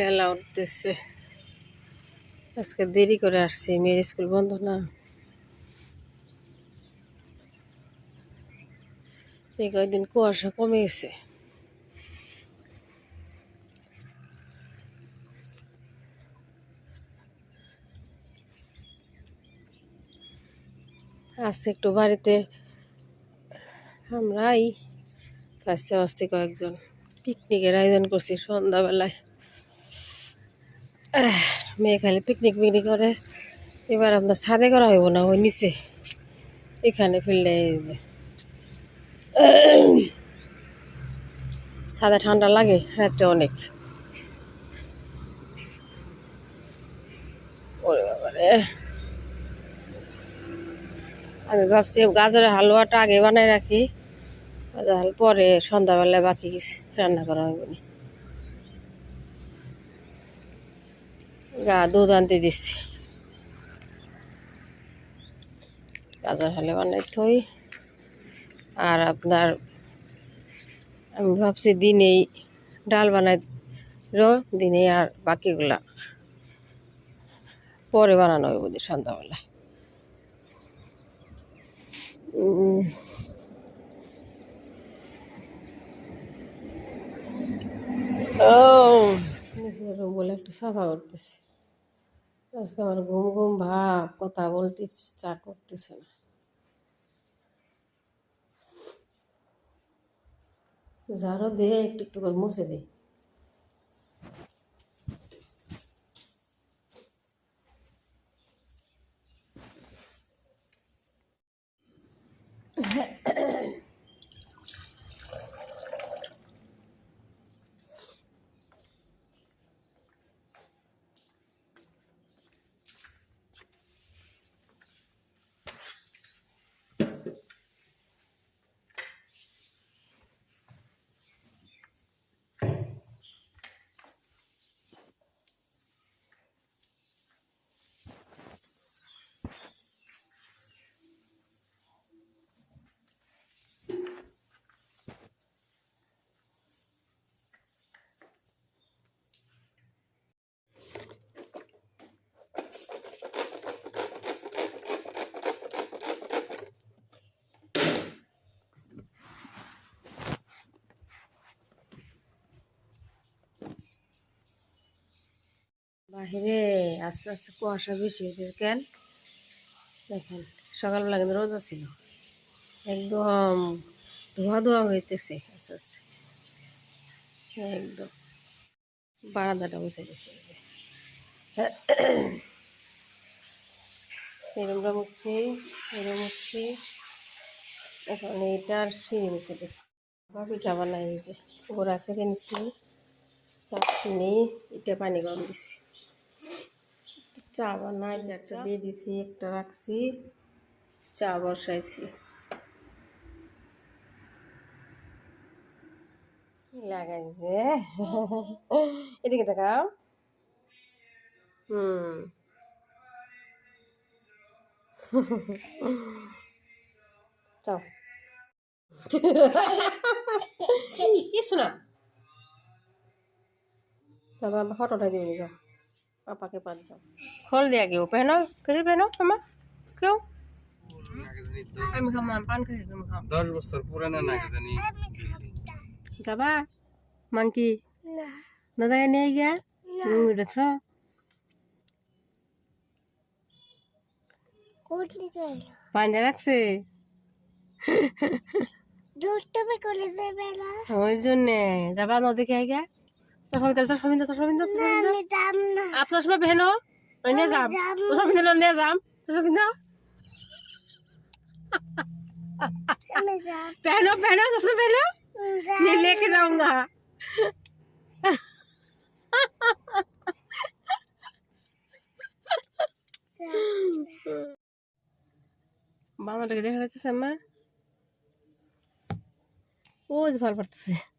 বেলা উঠতেছে। আজকে দেরি করে আসছি, মেয়ের স্কুল বন্ধ না। এই কয়েকদিন কুয়াশা কমে গেছে আজকে একটু বাড়িতে আমরাই আস্তে আস্তে কয়েকজন পিকনিকের আয়োজন করছি সন্ধ্যাবেলায়। মেয়ে খালি পিকনিক পিকনিক করে। এবার আপনার ছাদে করা হইব না, ওই নিচে। এখানে এই যে। ছাদে ঠান্ডা লাগে, রাত্রে অনেক। আমি ভাবছি গাজরের হালুয়াটা আগে বানাই রাখি গাজর হাল পরে সন্ধ্যাবেলায় বাকি রান্না করা হবে না। গা দুধ আনতে দিচ্ছি গাজর হালে বানাই থই। আর আপনার, আমি ভাবছি দিনেই ডাল বানাই র, দিনেই আর বাকিগুলা পরে বানানো হবে বুঝি সন্ধ্যাবেলায় ও রুম বলে একটু সাফা করতেছি। আজকে আমার ঘুম ঘুম ভাব, কথা বলতে ইচ্ছা করতেছে না। ঝাড়ু দিয়ে একটু একটু করে মুছে দিই। বাহিরে আস্তে আস্তে কুয়াশা বেশি হয়েছে কেন? দেখেন, সকালবেলা কিন্তু রোদ ছিল একদম ধোয়া ধোয়া হইতেছে আস্তে আস্তে। একদম। বারান্দাটা বসে গেছে এরমটা মুছছি এরম মুছছি। এখন এইটার সিঁড়ি মুছে দিই। বা পিঠা বানাই যে। আছে থেকে নিচ্ছি চাটনি এটা পানি গরম দিছি। চা বানাই একটা দিয়ে দিছি একটা রাখছি। চা বসাইছি। কি লাগাইছে? এদিকে দেখাও হুম। চাও কিছু না তারপর ফটো উঠাই দিবি যাও পাপাকে পাত যাও খোল দিয়া কেউ পেহনো কেজি পেহনো আমা কেউ আমি খাম পান খাই তুমি খাও দশ বছর পুরানা না জানি যাবা মাংকি দাদা নিয়ে গিয়া তুমি দেখছ পাঞ্জা রাখছে দুষ্টমি করে দেবে না ওই জন্যে যাবা নদী খেয়ে গিয়া চশমা বিন্দা চশমা বিন্দা চশমা বিন্দা চশমা বিন্দা আমি যাম না আপ চশমা পেহনো নিয়ে যাম চশমা বিন্দা নিয়ে যাম চশমা বিন্দা আমি যাম पहनो पहनो चश्मा पहनो नहीं लेके जाऊंगा বাংলাটাকে দেখা যাচ্ছে আমার ও যে ভালো পারতেছে আমি যাম না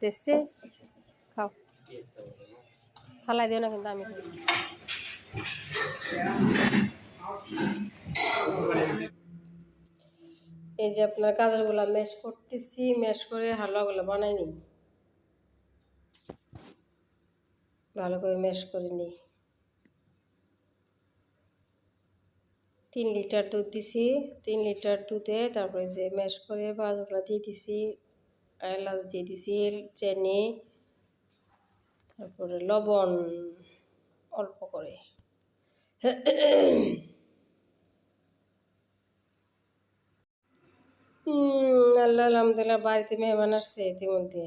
টেস্টে খাও ফালাই দিও না কিন্তু আমি এই যে আপনার গাজরগুলা ম্যাশ করতেছি ম্যাশ করে হালুয়াগুলো বানাই নিই। ভালো করে ম্যাশ করে নিই। তিন লিটার দুধ দিছি, তিন লিটার দুধে তারপরে যে ম্যাশ করে গাজরগুলো দিয়ে দিছি। এলাচ দিয়ে দিছি, চিনি, তারপরে লবণ, অল্প করে। আল্লাহ, আলহামদুলিল্লাহ, বাড়িতে মেহমান আসছে ইতিমধ্যে।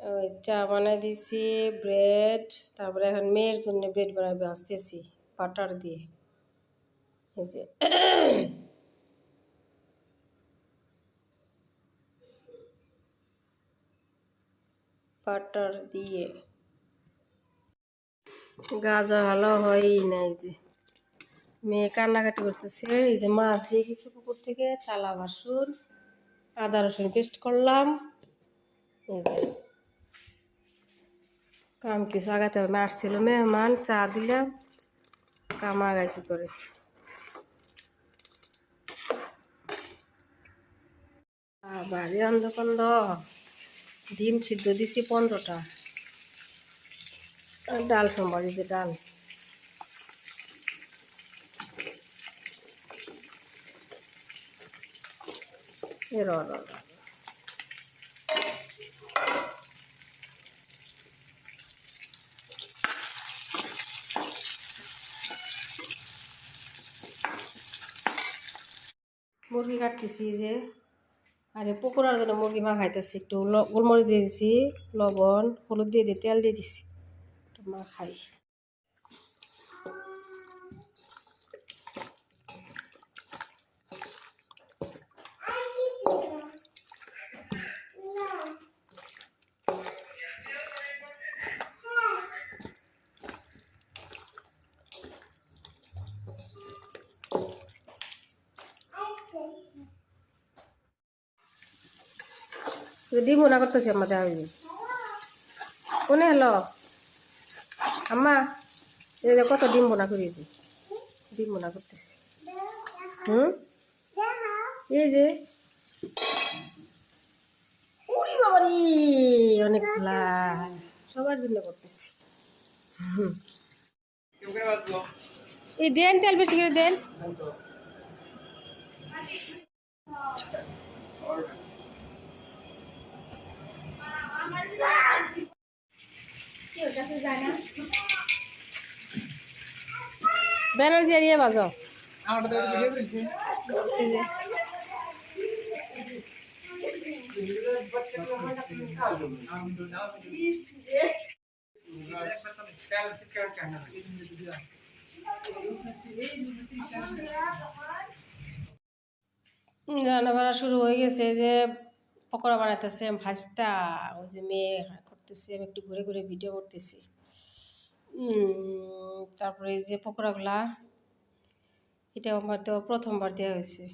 ওই চা বানাই দিছি, ব্রেড, তারপরে এখন মেয়ের জন্য ব্রেড বানাবে আসতেছি বাটার দিয়ে। এই যে বাটার দিয়ে। গাজর ভালো হয়ই নাই যে। মেয়ে কান্নাকাটি করতেছে, এই যে মাছ দিয়ে গেছে পুকুর থেকে তালা বাসন, আদা, রসুন পেস্ট করলাম। এই যে। কাম কিছু আগাতে হবে আসছিল মেহমান, চা দিলাম। কাম আগায় কি করে? বাড়ি অন্ধকন্দ ডিম সিদ্ধ দিছি পনেরোটা। ডাল এই যে ডাল। মুরগি কাটতেছি যে। আরে পকোড়ার জন্য মুরগি মা খাইতেছি একটু। গোলমরিচ দিয়ে দিছি, লবণ, হলুদ দিয়ে দিয়ে তেল দিয়ে দিছি। একটু ডিম ভুনা করতেছি আমাদের আমি কোনে হলো আম্মা যে কত ডিম ভুনা করিয়েছি ডিম ভুনা করতেছি। হুম? এই যে। বাবারি অনেকগুলা সবার জন্য করতেছি। এই দেন তেল বেশি করে দেন। ব্যানার্জি এরিয়া বাজাও। রান্না বান্না শুরু হয়ে গেছে যে পকোড়া বানাইতেছে ভাজতা, ওই যে মেয়ে করতেছে, আমি একটু ঘুরে ঘুরে ভিডিও করতেছি। তারপরে এই যে পকোড়াগুলা এটা আমার তো প্রথমবার দেওয়া হয়েছে।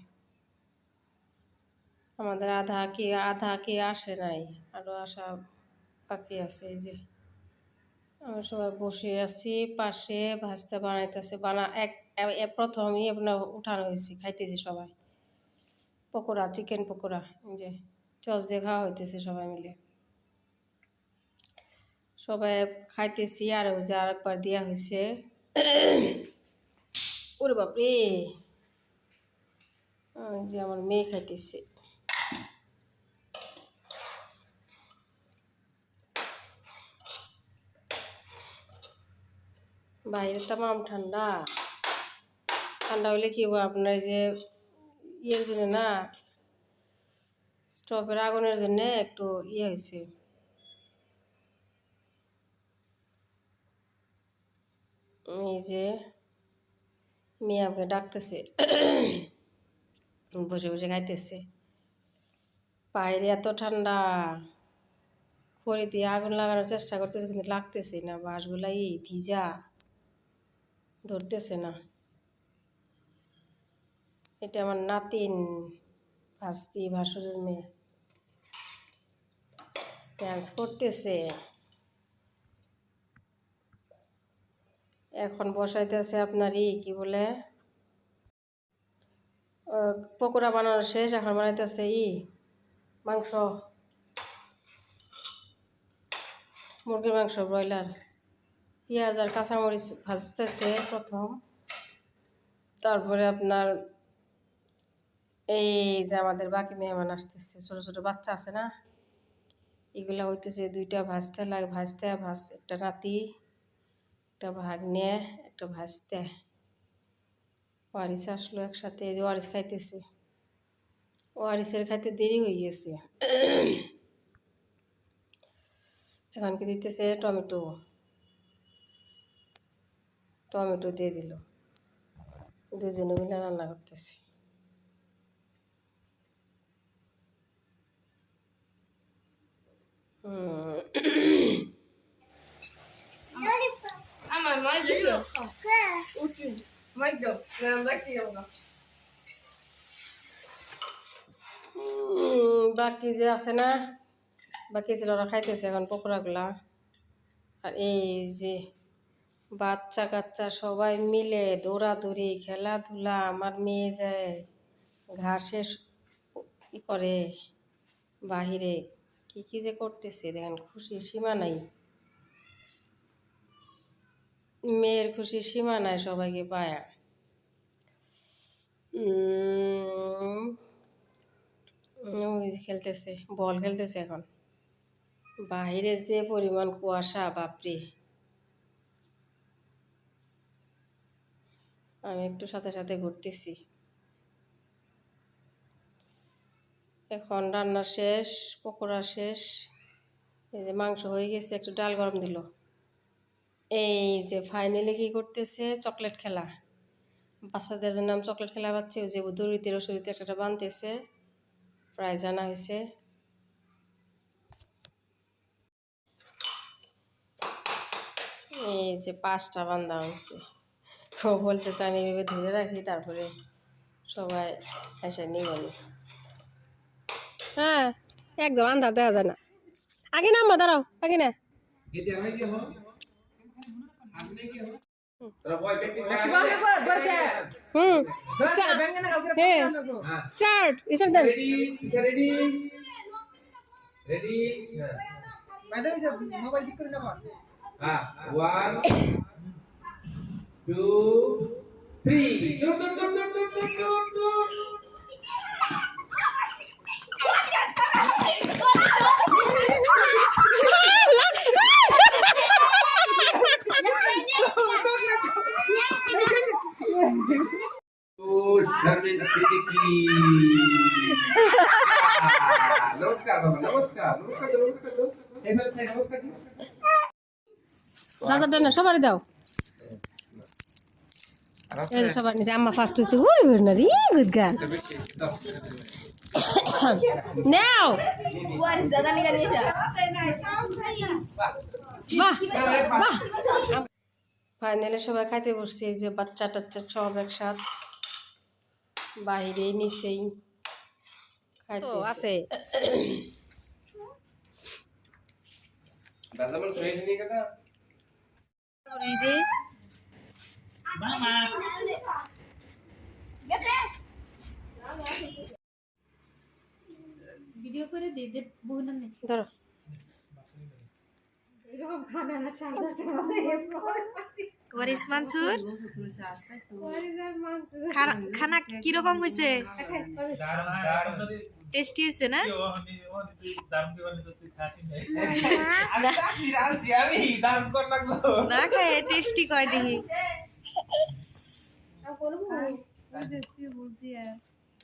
আমাদের আধা কি আধা কি আসে নাই আরও আসা বাকি আছে, এই যে। আমরা সবাই বসে আছি, পাশে ভাজতে বানাইতেছে, বানা, এক প্রথমই আপনার উঠানো হয়েছে, খাইতেছি সবাই। পকোড়া, চিকেন পকোড়া যে। চস দিয়ে খাওয়া হইতেছে সবাই মিলে। সবাই খাইতেছি আর ওই যে আরেকবার দেওয়া হয়েছে ওরে বাপরে! যে আমার মেয়ে খাইতেছে। বাইরে তামাম ঠান্ডা। ঠান্ডা হলে কি আপনার যে ইয়ের জন্য না স্টোভের আগুনের জন্য একটু ইয়ে হয়েছে। এই যে মেয়ে আমাকে ডাকতেছে, বসে বসে খাইতেছে। বাইরে এত ঠান্ডা খড়ি দিয়ে আগুন লাগানোর চেষ্টা করতেছে, কিন্তু লাগতেছে না বাঁশগুলাই ভিজা, ধরতেছে না। এটা আমার নাতিন ভাস্তি ভাসুরের মেয়ে। ডান্স করতেছে। এখন বসাইতেছে আপনার ই, কি বলে? পকোড়া বানানো শেষ, এখন বানাইতেছে ই, মাংস। মুরগির মাংস, ব্রয়লার। পেঁয়াজ আর কাঁচামরিচ ভাজতেছে প্রথম। তারপরে আপনার এই যে আমাদের বাকি মেহমান আসতেছে, ছোট ছোট বাচ্চা আছে না? এগুলা হইতেছে দুইটা ভাজতে লাগে, ভাজতে, ভাজ একটা নাতি, একটা ভাগ্নে, একটা ভাজতে। ওয়ারিস আসলো একসাথে, এই যে ওয়ারিস খাইতেছে। ওয়ারিসের খাইতে দেরি হয়ে গেছে। এখন কি দিতেছে? টমেটো। টমেটো দিয়ে দিল। দুজনে মিলে রান্না করতেছে। বাকি যে আছে না, বাকি যে ওরা খাইতেছে এখন পকোড়াগুলা, আর এই যে বাচ্চা কাচ্চা সবাই মিলে দৌড়াদৌড়ি, খেলাধুলা, আমার মেয়ে যায় ঘাসে ই করে বাহিরে। কি কি যে করতেছে দেখেন খুশির সীমা নাই। মেয়ের খুশির সীমা নাই সবাইকে পায়া। খেলতেছে, বল খেলতেছে এখন। বাহিরে যে পরিমাণ কুয়াশা, বাপরে। আমি একটু সাথে সাথে ঘুরতেছি। এখন রান্না শেষ, পকোড়া শেষ। এই যে মাংস হয়ে গেছে, একটু ডাল গরম দিল। এই যে ফাইনালি কি করতেছে? চকলেট খেলা। বাচ্চাদের জন্য আমি চকলেট খেলা পাচ্ছি যে দড়িতে রসুরিতে একটা বানতেছে। প্রায় জানা হয়েছে। এই যে পাঁচটা বান্ধা হয়েছে। আমি এভাবে ধরে রাখি, তারপরে সবাই এসে নিয়ে হ্যাঁ একদম আন্ধার দেওয়া যায় না। আগে নাম্বা দাঁড়াও, আগে না। হুম স্টার্ট স্টার্ট দেন। রেডি রেডি রেডি হ্যাঁ ওয়ান টু থ্রি নমস্কার বাবা নমস্কার নমস্কার নমস্কার এবার সাই নমস্কার দাদাটা না সবারই দাও সবার নিতে আম্মা ফার্স্ট হয়েছে গুড গুড না রে গুড গান নাও ফাইনালি সবাই খাইতে বসছে এই যে বাচ্চা টাচ্চা সব একসাথ। বাইরে নিচেই খাইতে আছে বল ট্রেন নিয়ে কথা ভিডিও করে দে দে বহুনা নেই ধরো ওয়ারিস মানসুর? খানা- কীরকম হয়েছে? টেস্টি হয়েছে না? না। খায় টেস্টি কয় দেখি।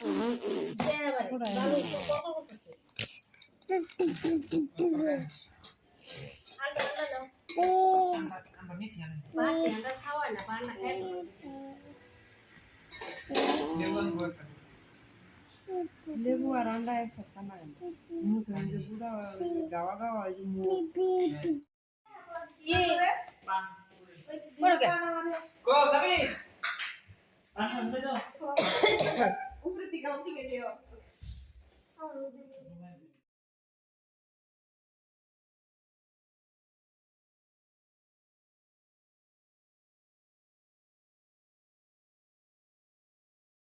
¿Qué? ¿Por qué? ¿Cómo sabéis? ¿Cómo sabéis? কো সাবি উপরে